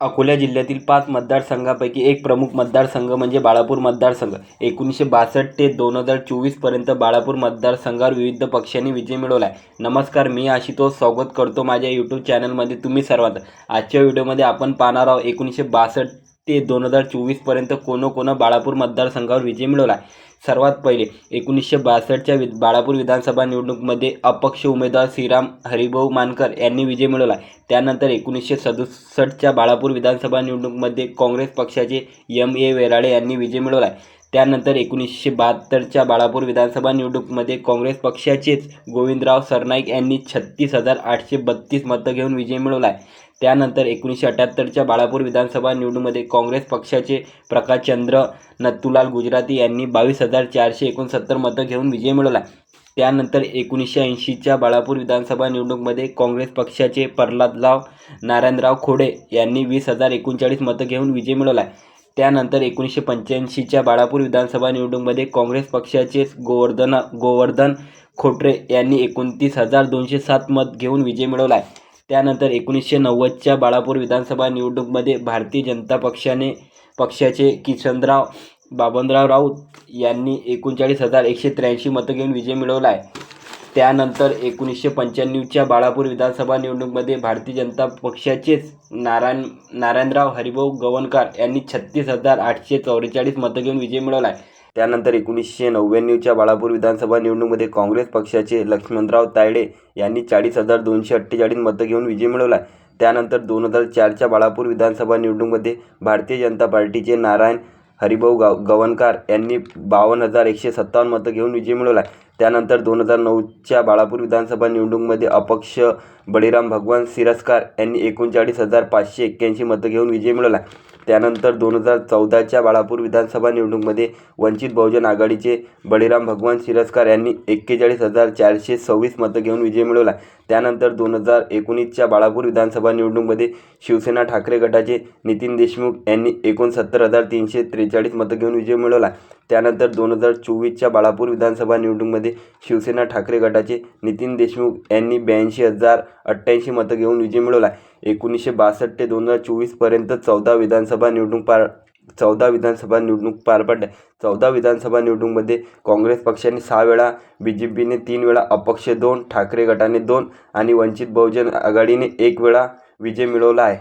अकोला जिल्ह्यातील पाच मतदारसंघापैकी एक प्रमुख मतदारसंघ म्हणजे बाळापूर मतदारसंघ. एकोणीसशे बासष्ट ते दोन हजार चोवीसपर्यंत बाळापूर मतदारसंघावर विविध पक्षांनी विजय मिळवला आहे नमस्कार मी आशुतोष. स्वागत करतो माझ्या यूट्यूब चॅनलमध्ये तुम्ही सर्वांचं आजच्या व्हिडिओमध्ये आपण पाहणार आहोत एकोणीसशे बासष्ट ते दोन हजार चोवीसपर्यंत कोण बाळापूर मतदारसंघावर विजय मिळवला आहे. सर्वात पहिले एकोणीसशे बासष्टच्या वि बाळापूर विधानसभा निवडणुकीमध्ये अपक्ष उमेदवार श्रीराम हरिभाऊ मानकर यांनी विजय मिळवला त्यानंतर एकोणीसशे सदुसष्टच्या बाळापूर विधानसभा निवडणुकीमध्ये काँग्रेस पक्षाचे एम ए वेराळे यांनी विजय मिळवला आहे. त्यानंतर एकोणीसशे बहात्तरच्या बाळापूर विधानसभा निवडणुकीमध्ये काँग्रेस पक्षाचेच गोविंदराव सरनाईक यांनी छत्तीस हजार आठशे बत्तीस मतं घेऊन विजय मिळवला आहे त्यानंतर एकोणीसशे अठ्ठ्याहत्तरच्या बाळापूर विधानसभा निवडणुकीमध्ये काँग्रेस पक्षाचे प्रकाशचंद्र नथुलाल गुजराती यांनी बावीस हजार चारशे एकोणसत्तर मतं घेऊन विजय मिळवला त्यानंतर एकोणीसशे ऐंशीच्या बाळापूर विधानसभा निवडणुकीमध्ये काँग्रेस पक्षाचे प्रल्हादराव नारायणराव खोडे यांनी वीस हजार एकोणचाळीस मतं घेऊन विजय मिळवला आहे त्यानंतर एकोणीसशे पंच्याऐंशीच्या बाळापूर विधानसभा निवडणुकीमध्ये काँग्रेस पक्षाचे गोवर्धन गोवर्धन खोटरे यांनी एकोणतीस हजार दोनशे सात मत घेऊन विजय मिळवला आहे त्यानंतर एकोणीसशे नव्वदच्या बाळापूर विधानसभा निवडणुकीमध्ये भारतीय जनता पक्षाने पक्षाचे किशनराव बाबनराव राऊत यांनी एकोणचाळीस हजार एकशे त्र्याऐंशी मतं घेऊन विजय मिळवला आहे त्यानंतर एकोणीसशे पंच्याण्णवच्या बाळापूर विधानसभा निवडणुकीमध्ये भारतीय जनता पक्षाचेच नारायण नारायणराव हरिभाऊ गवणकर यांनी छत्तीस हजार आठशे चौवेचाळीस मतं घेऊन विजय मिळवला आहे त्यानंतर एकोणीसशे नव्याण्णवच्या बाळापूर विधानसभा निवडणुकीमध्ये काँग्रेस पक्षाचे लक्ष्मणराव तायडे यांनी चाळीस हजार दोनशे अठ्ठेचाळीस मतं घेऊन विजय मिळवला त्यानंतर दोन हजार चारच्या बाळापूर विधानसभा निवडणुकीमध्ये भारतीय जनता पार्टीचे नारायण हरिभाऊ गाव गवनकार यांनी बावन्न हजार एकशे सत्तावन्न मतं घेऊन विजय मिळवला त्यानंतर दोन हजार नऊच्या बाळापूर विधानसभा निवडणुकीमध्ये अपक्ष बळीराम भगवान सिरस्कार यांनी एकोणचाळीस हजार पाचशे एक्क्याऐंशी मतं घेऊन विजय मिळवला त्यानंतर दोन हजार चौदाच्या बाळापूर विधानसभा निवडणुकीमध्ये वंचित बहुजन आघाडीचे बळीराम भगवान सिरस्कार यांनी एक्केचाळीस हजार चारशे सव्वीस मतं घेऊन विजय मिळवला. त्यानंतर दोन हजार एकोणीसच्या बाळापूर विधानसभा निवडणुकीमध्ये शिवसेना ठाकरे गटाचे नितीन देशमुख यांनी एकोणसत्तर हजार तीनशे त्रेचाळीस मतं घेऊन विजय मिळवला. त्यानंतर दोन हजार चोवीसच्या बाळापूर विधानसभा निवडणुकीमध्ये शिवसेना ठाकरे गटाचे नितीन देशमुख यांनी ब्याऐंशी हजार अठ्ठ्याऐंशी मतं घेऊन विजय मिळवला. एकोणीसशे बासष्ट ते दोन हजार चोवीसपर्यंत चौदा विधानसभा निवडणूक पार चौदा विधानसभा निवडणूक पार पडल्या. चौदा विधानसभा निवडणुकीमध्ये काँग्रेस पक्षाने सहा वेळा बी जे पीने तीन वेळा अपक्ष दोन ठाकरे गटाने दोन आणि वंचित बहुजन आघाडीने एक वेळा विजय मिळवला आहे.